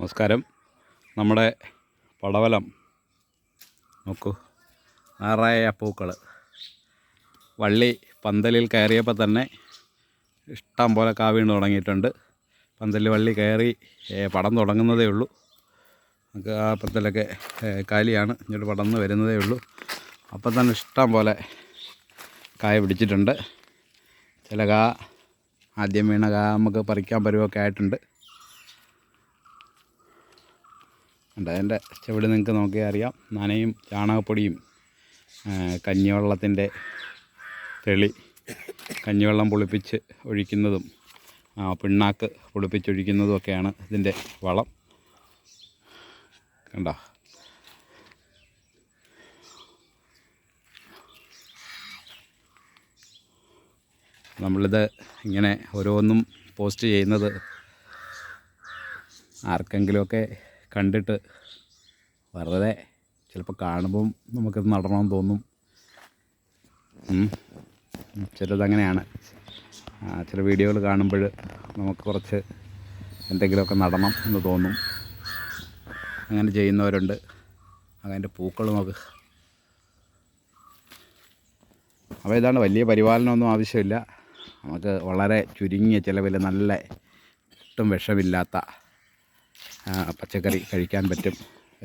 നമസ്കാരം. നമ്മുടെ പടവലം. നോക്കൂ. നിറയെ പൂക്കൾ വള്ളി പന്തലിൽ കയറിയപ്പോൾ തന്നെ ഇഷ്ടം പോലെ കാവീണ് തുടങ്ങിയിട്ടുണ്ട്. പന്തലിൽ വള്ളി കയറി പടം തുടങ്ങുന്നതേ ഉള്ളൂ. നമുക്ക് ആ പന്തലൊക്കെ കാലിയാണ്. ഇങ്ങോട്ട് പടന്ന് വരുന്നതേ ഉള്ളൂ. അപ്പം തന്നെ ഇഷ്ടം പോലെ കായ പിടിച്ചിട്ടുണ്ട്. ചില കാ ആദ്യം വീണ കാ നമുക്ക് പറിക്കാൻ പരുവൊക്കെ ആയിട്ടുണ്ട്. ഉണ്ട്. അതിന്റെ ചെവിട് നിങ്ങൾക്ക് നോക്കിയാൽ അറിയാം. നനയും ചാണകപ്പൊടിയും കഞ്ഞിവെള്ളത്തിന്റെ തെളി കഞ്ഞിവെള്ളം പൊളിപ്പിച്ച് ഒഴിക്കുന്നതും പിണ്ണാക്ക് പൊളിപ്പിച്ചൊഴിക്കുന്നതും ഒക്കെയാണ് ഇതിന്റെ വളം. കണ്ട? നമ്മളിത് ഇങ്ങനെ ഓരോന്നും പോസ്റ്റ് ചെയ്യുന്നത് ആർക്കെങ്കിലുമൊക്കെ കണ്ടിട്ട് വെറുതെ ചിലപ്പോൾ കാണുമ്പം നമുക്കത് നടണമെന്ന് തോന്നും. ചിലതങ്ങനെയാണ് ചില വീഡിയോകൾ കാണുമ്പോൾ നമുക്ക് കുറച്ച് എന്തെങ്കിലുമൊക്കെ നടണം എന്ന് തോന്നും. അങ്ങനെ ചെയ്യുന്നവരുണ്ട്. അതിന്റെ പൂക്കൾ നോക്ക്. അപ്പോൾ ഇതാണ് വലിയ പരിപാലനമൊന്നും ആവശ്യമില്ല. നമുക്ക് വളരെ ചുരുങ്ങിയ ചിലവിൽ നല്ല ഒട്ടും വിഷമില്ലാത്ത പച്ചക്കറി കഴിക്കാൻ പറ്റും.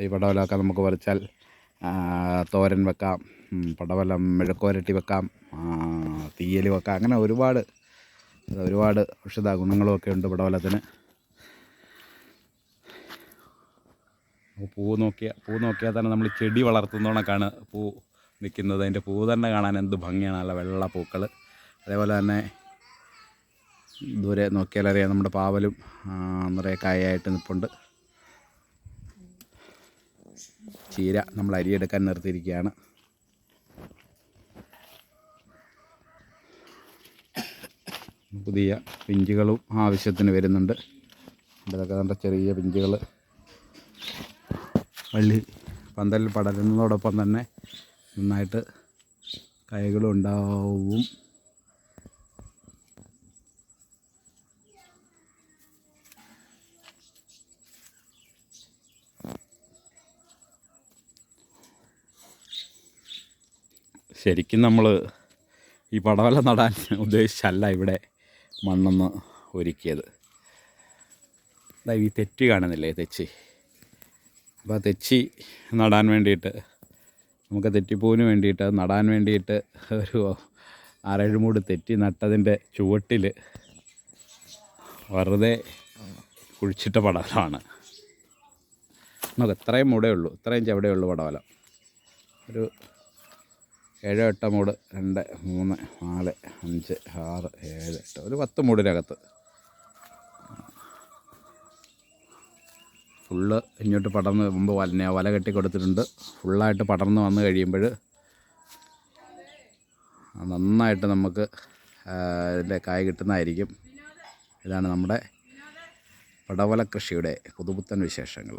ഈ പടവലമൊക്കെ നമുക്ക് പറിച്ചാൽ തോരൻ വെക്കാം പടവലം മെഴുക്കോരട്ടി വെക്കാം തീയൽ വെക്കാം. അങ്ങനെ ഒരുപാട് ഒരുപാട് ഔഷധ ഗുണങ്ങളുമൊക്കെ ഉണ്ട് പടവലത്തിന്. പൂ നോക്കിയ പൂ നോക്കിയാൽ തന്നെ നമ്മൾ ചെടി വളർത്തുന്നോണക്കാണ് പൂ നിൽക്കുന്നത്. അതിന്റെ പൂ തന്നെ കാണാൻ എന്ത് ഭംഗിയാണ്. നല്ല വെള്ള പൂക്കൾ അതേപോലെ തന്നെ ദൂരെ നോക്കിയാലറിയാം നമ്മുടെ പാവലും നിറയെ കായായിട്ട് നിൽപ്പുണ്ട് ചീര നമ്മൾ അരിയെടുക്കാൻ നിർത്തിയിരിക്കുകയാണ്. പുതിയ പിഞ്ചുകളും ആവശ്യത്തിന് വരുന്നുണ്ട്. ഇതൊക്കെ നമ്മുടെ ചെറിയ പിഞ്ചുകൾ. വള്ളി പന്തലിൽ പടരുന്നതോടൊപ്പം തന്നെ നന്നായിട്ട് കായകളും ഉണ്ടാവും. ശരിക്കും നമ്മൾ ഈ പടവല നടാൻ ഉദ്ദേശിച്ചല്ല ഇവിടെ മണ്ണൊന്ന് ഒരുക്കിയത്. ഈ തെറ്റി കാണുന്നില്ലേ തെച്ചി? അപ്പോൾ തെച്ചി നടാൻ വേണ്ടിയിട്ട് നമുക്ക് തെറ്റിപ്പൂവിന് വേണ്ടിയിട്ട് നടാൻ വേണ്ടിയിട്ട് ഒരു ആറേഴ് മൂട് തെറ്റി നട്ടതിന്റെ ചുവട്ടിൽ വെറുതെ കുഴിച്ചിട്ട പടവലമാണ്. നമുക്ക് ഇത്രയും മൂടേ ഉള്ളൂ ഇത്രയും ചവിടേ ഉള്ളൂ പടവലം. ഒരു ഏഴോ എട്ട് മൂട് രണ്ട് മൂന്ന് നാല് അഞ്ച് ആറ് ഏഴ് എട്ട് ഒരു പത്ത് മൂടിനകത്ത്. ഫുള്ള് ഇങ്ങോട്ട് പടർന്ന് മുമ്പ് വല വല കെട്ടി കൊടുത്തിട്ടുണ്ട്. ഫുള്ളായിട്ട് പടർന്ന് വന്ന് കഴിയുമ്പോൾ നന്നായിട്ട് നമുക്ക് ഇതിന്റെ കായ കിട്ടുന്നതായിരിക്കും. ഇതാണ് നമ്മുടെ പടവല കൃഷിയുടെ പുതുപുത്തൻ വിശേഷങ്ങൾ.